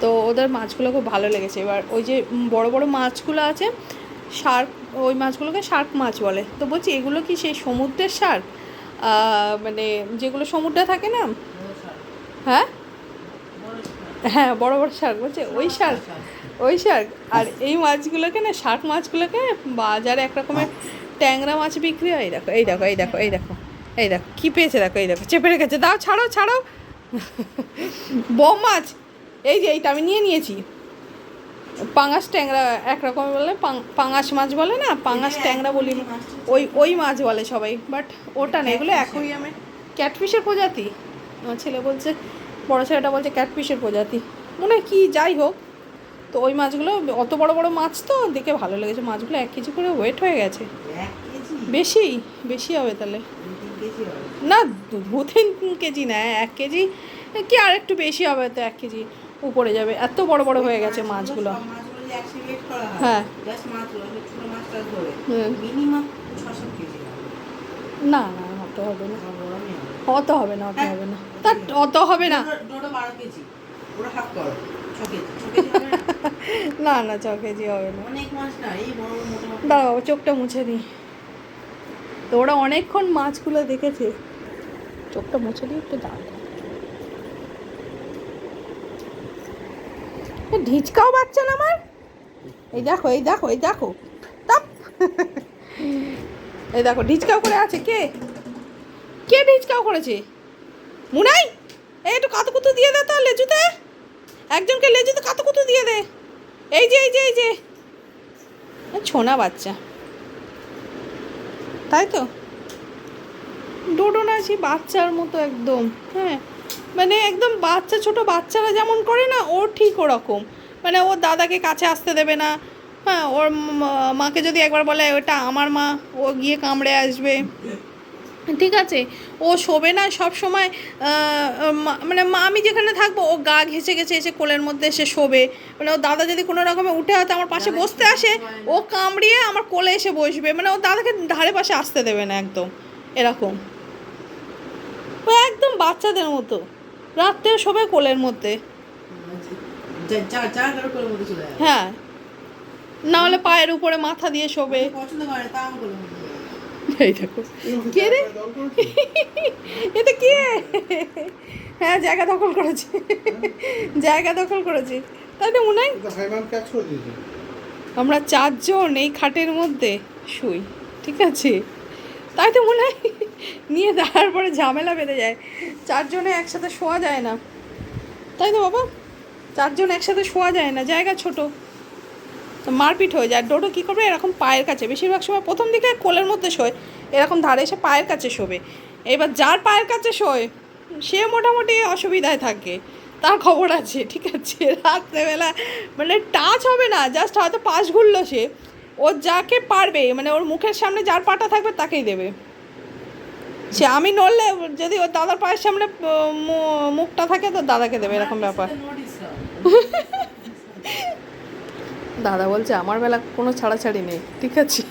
তো ওদের মাছগুলো খুব ভালো লেগেছে। এবার ওই যে বড় বড় মাছগুলো আছে, শার্ক, ওই মাছগুলোকে শার্ক মাছ বলে। তো বলছি, এগুলো কি সেই সমুদ্রের শার্ক? মানে যেগুলো সমুদ্রে থাকে না? হ্যাঁ? হ্যাঁ বড় বড় শার্ক, বলছে, ওই শার্ক ওই শার্ক। আর এই মাছগুলোকে না, শার্ক মাছগুলোকে বাজারে এক রকমের ট্যাংরা মাছ বিক্রি হয়। এই দেখো এই দেখো এই দেখো এই দেখো এই দেখো, কী পেয়েছে, দেখো, এই দেখো, চেপে রেখেছে। দাও, ছাড়ো ছাড়ো। বম মাছ এই যে এইটা আমি নিয়ে নিয়েছি। পাঙাশ ট্যাংরা একরকম বলে পাং- পাঙাশ মাছ বলে না পাঙাশ ট্যাংরা বলি। ওই ওই মাছ বলে সবাই বাট ওটা না এগুলো অ্যাকোরিয়ামে ক্যাটফিশের প্রজাতি। আমার ছেলে বলছে বড় ছেলেটা বলছে ক্যাটফিশের প্রজাতি। মনে হয় কি যাই হোক তো ওই মাছগুলো অত বড় বড় মাছ তো দেখে ভালো লেগেছে। মাছগুলো এক কেজি করে ওয়েট হয়ে গেছে। বেশি বেশি হবে তাহলে। না দু তিন কেজি না এক কেজি কি আর একটু বেশি হবে তো এক কেজি। উপরে যাবে। এত বড় বড় হয়ে গেছে মাছগুলো। হয়। হ্যাঁ। না না অত হবে না। অত হবে না অত হবে না। তা অত হবে না। না? না ছ কেজি হবে না। দাঁড়াও চোখটা মুছে দিই। তো ওরা অনেকক্ষণ মাছগুলো দেখেছে। চোখটা মুছে দিই একটু দাঁড়াও এ, ঢিচকাও বাচ্চা না আমার? এই দেখো এই দেখো এই দেখো। তাপ। এই দেখো, ঢিচকাও করে আছে, কে? কে ঢিচকাও করেছে? মুনাই, এই একটু কাতুকুতু দিয়ে দে তো লেজুতে। একজনকে লেজুতে কাতুকুতু দিয়ে দে। এই যে এই যে এই যে। ছোনা বাচ্চা। তাই তো? ডোডো না, সেই বাচ্চার মতো একদম হ্যাঁ। মানে একদম বাচ্চা ছোট বাচ্চারা যেমন করে না ও ঠিক ওরকম। মানে ওর দাদাকে কাছে আসতে দেবে না। হ্যাঁ ওর মাকে যদি একবার বলে ওটা আমার মা ও গিয়ে কামড়ে আসবে। ঠিক আছে ও শোবে না সব সময় মানে মা আমি যেখানে থাকব ও গা ঘেঁচে ঘেঁচে এসে কোলের মধ্যে এসে শোবে। মানে ও দাদা যদি কোনো রকমে উঠে হয়তো আমার পাশে বসতে আসে ও কামড়িয়ে আমার কোলে এসে বসবে। মানে ও দাদাকে ধারে পাশে আসতে দেবে না একদম এরকম। ও একদম বাচ্চাদের মতো। রাত্রেও শোবে কোলের মধ্যে। হ্যাঁ। না হলে পায়ের উপরে মাথা দিয়ে শোবে। এই দেখো। কে রে? এটা কে? হ্যাঁ জায়গা দখল করেছে। জায়গা দখল করেছে। তাই তো মনে হয় আমরা চারজন এই খাটের মধ্যে শুই ঠিক আছে? তাই তো মনে হয় নিয়ে দেওয়ার পরে ঝামেলা বেঁধে যায়। চারজনে একসাথে শোয়া যায় না। তাই তো বাবা? চারজন একসাথে শোয়া যায় না, জায়গা ছোট। তো মারপিট হয়ে যায়। ডোডো কী করবে? এরকম পায়ের কাছে। বেশিরভাগ সময় প্রথম দিকে কোলের মধ্যে শোয়। এরকম ধারে এসে পায়ের কাছে শোবে। এবার যার পায়ের কাছে শোয়, সে মোটামুটি অসুবিধায় থাকে। তার খবর আছে, ঠিক আছে? রাত্রেবেলা মানে টাচ হবে না। জাস্ট হয়তো পাশ ঘুরলো সে। ও যাকে পারবে মানে ওর মুখের সামনে যার পাটা থাকবে তাকেই দেবে। সে আমি নড়লে যদি ওর দাদার পায়ের সামনে মুখটা থাকে তো দাদাকে দেবে এরকম ব্যাপার। দাদা বলছে আমার বেলা কোনো ছাড়াছাড়ি নেই ঠিক আছে?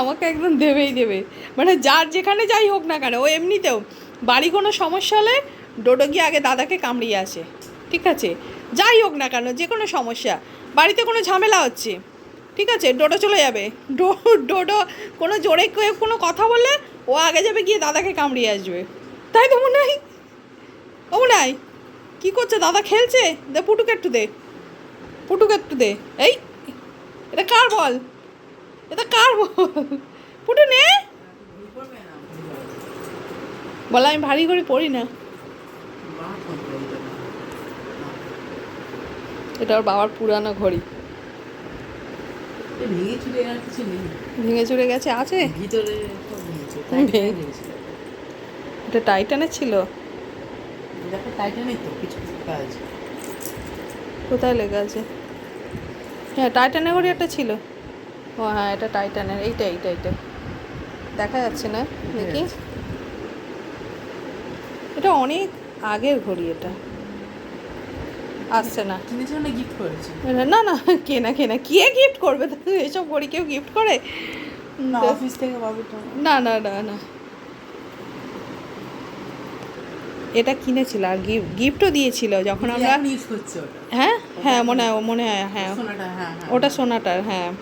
আমাকে একদম দেবেই দেবে। মানে যার যেখানে যাই হোক না কেন ও এমনিতেও বাড়ি কোনো সমস্যা হলে ডোডো গিয়ে আগে দাদাকে কামড়িয়ে আসে ঠিক আছে? যাই হোক না কেন যে কোনো সমস্যা। বাড়িতে কোনো ঝামেলা হচ্ছে। ঠিক আছে, ডোডো চলে যাবে। ডো, ডোডো কোনো জোরে কোনো কথা বললে ও আগে যাবে গিয়ে দাদাকে কামড়িয়ে আসবে। তাই তো মনে হয় ও মনে হয় কী করছে? দাদা খেলছে? দে পুটুকে একটু দে। পুটুকে একটু দে। এই, এটা কার বল? এটা কার বল? পুটু নে। বলা, আমি ভারী করে পড়ি না। এটা ওর বাবার পুরানো ঘড়ি। ভেঙে চুরে আর কিছু নেই। ভেঙে চুরে গেছে আছে? ভিতরে এটা টাইটানের ছিল? দেখো টাইটানে তো কিছু কাজ কোথায় লেগে আছে? হ্যাঁ টাইটানের ঘড়ি একটা ছিল। ও হ্যাঁ এটা টাইটানের এইটা এইটা এইটা। দেখা যাচ্ছে না দেখি এটা অনেক আগের ঘড়ি এটা। আসছে না। গিফট করেছে। না না কেনা কেনা। কে গিফট করবে? এসব ঘড়ি কেউ গিফট করে? না অফিস থেকে পাবে তো। না না না না। এটা কিনেছিল আর গিফট গিফটও দিয়েছিল যখন আমরা করছে ওটা। হ্যাঁ? হ্যাঁ মনে হয় মনে হয় হ্যাঁ। হ্যাঁ হ্যাঁ। ওটা সোনাটার হ্যাঁ।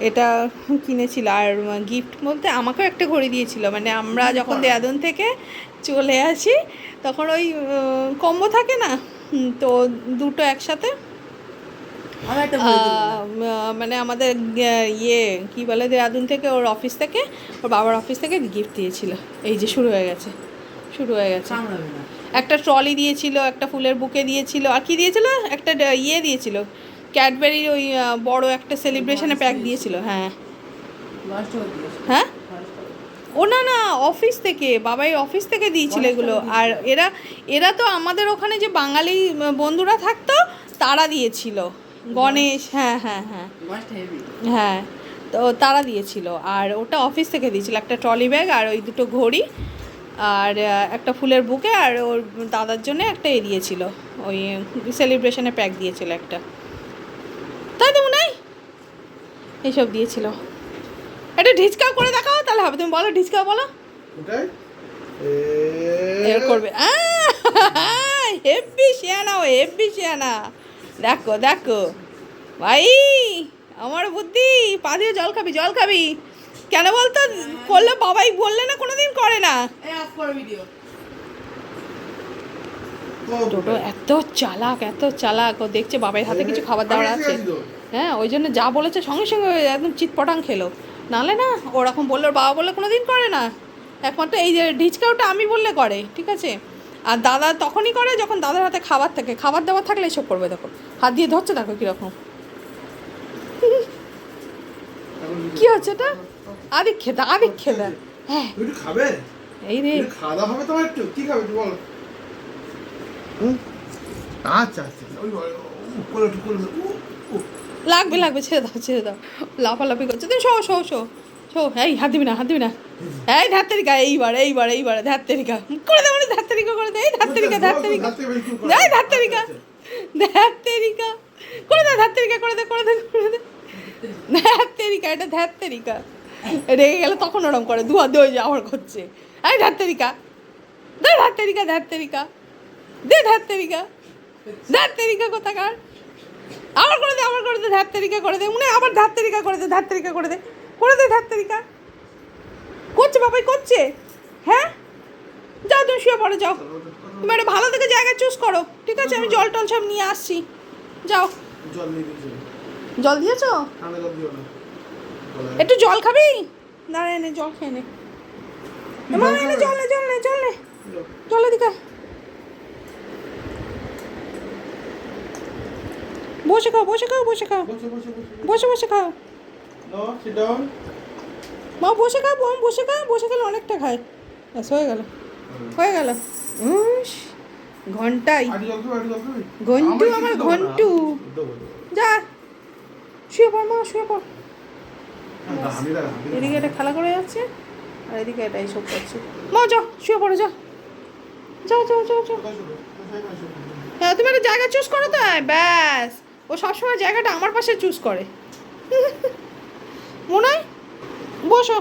এটা কিনেছিল আর গিফট বলতে আমাকেও একটা ঘড়ি দিয়েছিল। মানে আমরা যখন দেরাদুন থেকে চলে আসি তখন ওই কম্বো থাকে না? তো দুটো একসাথে? মানে আমাদের ইয়ে কি বলে দেরাদুন থেকে ওর অফিস থেকে ওর বাবার অফিস থেকে গিফট দিয়েছিল। এই যে শুরু হয়ে গেছে। শুরু হয়ে গেছে। একটা ট্রলি দিয়েছিল একটা ফুলের বুকে দিয়েছিল। আর কি দিয়েছিল? একটা ইয়ে দিয়েছিল। ক্যাডবেরির ওই বড় একটা সেলিব্রেশনে প্যাক দিয়েছিল হ্যাঁ। হ্যাঁ। ও না না অফিস থেকে বাবাই অফিস থেকে দিয়েছিল এগুলো। আর এরা এরা তো আমাদের ওখানে যে বাঙালি বন্ধুরা থাকতো তারা দিয়েছিল। গণেশ হ্যাঁ হ্যাঁ হ্যাঁ। হ্যাঁ তো তারা দিয়েছিল। আর ওটা অফিস থেকে দিয়েছিল একটা ট্রলি ব্যাগ আর ওই দুটো ঘড়ি আর একটা ফুলের বুকে আর ওর দাদার জন্য একটা এ দিয়েছিল। ওই সেলিব্রেশনে প্যাক দিয়েছিল একটা। তাই তো মনে হয়? এইসব দিয়েছিল। একটা ঢিচকা করে দেখাও তাহলে হবে। তুমি বলো ঢিচকা বলো। এর করবে। হেব্বি শিয়ানা ও হেব্বি শিয়ানা। দেখো দেখো। ভাই আমার বুদ্ধি পা দিয়ে জল খাবি জল খাবি। কেন বলতো? করলে বাবাই বললে না কোনোদিন করে না। এই অফ করো ভিডিও টোটো এত চালাক এত চালাক। ও দেখছে বাবার হাতে কিছু খাবার দাবার আছে। হ্যাঁ ওই জন্য যা বলেছে সঙ্গে সঙ্গে একদম চিৎপটাং খেলো। নালে না ওরকম বললে ওর বাবা বললে কোনো দিন করে না। একমাত্র এই যে ঢিচকাওটা আমি বললে করে ঠিক আছে? আর দাদা তখনই করে যখন দাদার হাতে খাবার থাকে। খাবার দাবার থাকলে এসব করবে তখন হাত দিয়ে ধরছে দেখো কীরকম। কী হচ্ছে এটা? আদিক খেতে আদিক খেদা হ্যাঁ খাবে? এই রে। খাওয়া দাওয়া হবে তোমার একটু? কি খাবে বলো। আচ্ছা আচ্ছা। ওই একটু লাগবে লাগবে ছেড়ে দাও ছেড়ে দাও। লাফালাফি করছে। তুমি শো শো শো শো। এই হাত দিবি না হাত দিবি না। এই ধার তারিকা এইবার এইবার এইবার ধার তারিকা। করে দে মানে ধার তারিকা করে দে। এই ধার তারিকা ধার তারিকা। এই ধার তারিকা। ধার তারিকা। করে দে ধার তারিকা করে দে করে দে করে দে। ধার তারিকা এটা ধার তারিকা। রেগে গেলে তখন ওরম করে দিয়ে ওই যে আবার করছে। এই ধার তারিকা। দে ধার তারিকা ধার তারিকা। দে ধার তারিকা। ধার তারিকা কোথাকার? আবার করে দে আবার করে দে ধার তারিকা করে দে। মনে আবার ধার তারিকা করে দে ধার তারিকা করে দে। করে দে ধার তারিকা করছে বাবাই করছে। হ্যাঁ? যাও তুমি শুয়ে পড়ো যাও। তুমি একটা ভালো থেকে জায়গা চুজ করো। ঠিক আছে আমি জল টল সব নিয়ে আসছি। যাও। জল দিয়েছি? জল জল না। একটু জল খাবি? দাঁড়া এনে জল খেয়ে নে। মা এনে জল নে জল নে জল নে। জল এদিকে বসে খাও বসে খাও বসে খাও। বসে বসে খাও। মা বসে খাও বোন বসে খাও বসে খেলে অনেকটা খায়। ব্যাস হয়ে গেল। হয়ে গেল। ঘন্টাই। ঘন্টু আমার ঘন্টু। যা শুয়ে পড় মা শুয়ে পড়। আমি এদিকে এটা খেলা করে যাচ্ছে আর এদিকে এটা এইসব করছে। মা যাও শুয়ে পড়ো যাও যাও যাও যাও যাও হ্যাঁ তুমি একটা জায়গা চুজ করো তো। ব্যাস। ও সবসময় জায়গাটা আমার পাশে চুজ করে। মনে হয় বসো।